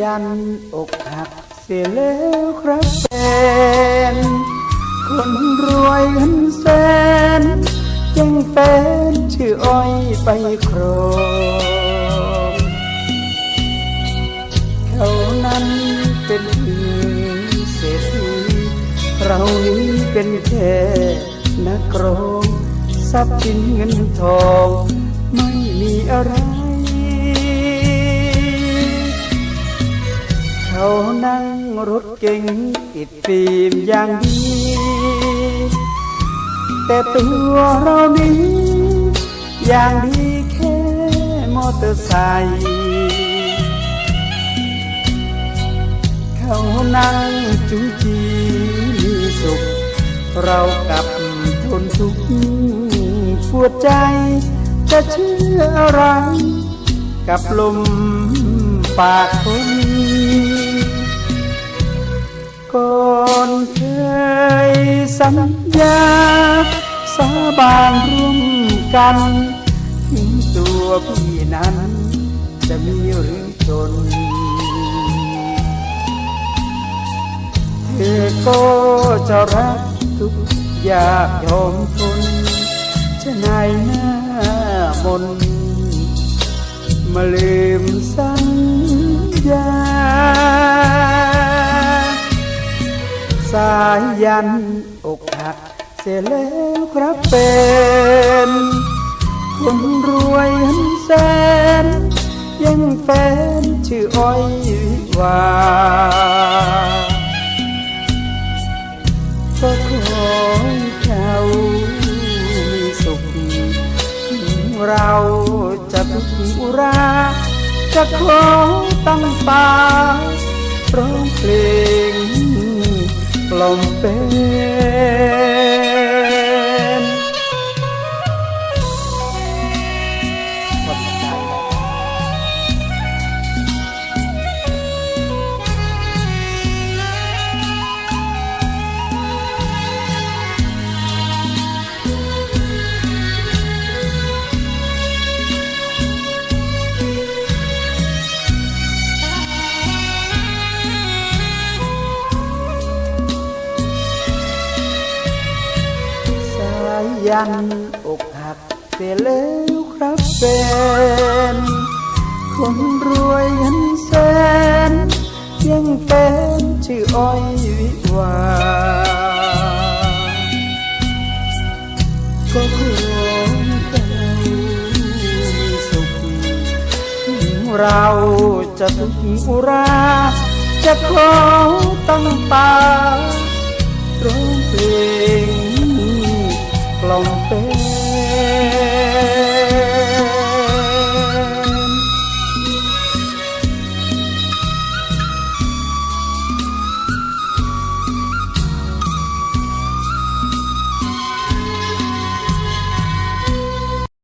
ยันอกหักเสียแล้วครับเป็นคนรวยเงินแสนยังเป็นชื่ออ้อยไปครองเขานั้นเป็นเพียงเศรษฐีเรานี้เป็นแค่นักร้องทรัพย์สินเงินทอง ไม่มีอะไร เขานั่งรถเก่งติดฟิล์มอย่างดี แต่ตัวเรานี้อย่างดีแค่มอเตอร์ไซค์เขานั่งจุจีมีสุข เรากับทนทุกข์ปวดใจ จะเชื่ออะไรกับลมปากคน ก่อนเคยสัญญา สาบานร่วมกันถึงตัวพี่นั้น จะมีหรือจน เธอก็จะรักทุกอยากยอมทนจะนายหน้ามนมาลืมสัญายยันอกหักเสียแล้วครับเป็นคนรวยเงินแสน ยังแฟนชื่ออ้อยวิวาก็ขอให้เขามีสุขเราจะทุกข์อุรา จะขอตั้งตาร้องเพลง plump ยันอกหักเสียแล้วครับเป็นคนรวยเงินแสนยังเป็นชื่ออ้อยวิวา ก็ขอให้เรามีสุขเราจะทุกข์อุรา จะขอตั้งตาร้องเพลง กล่อมเป็น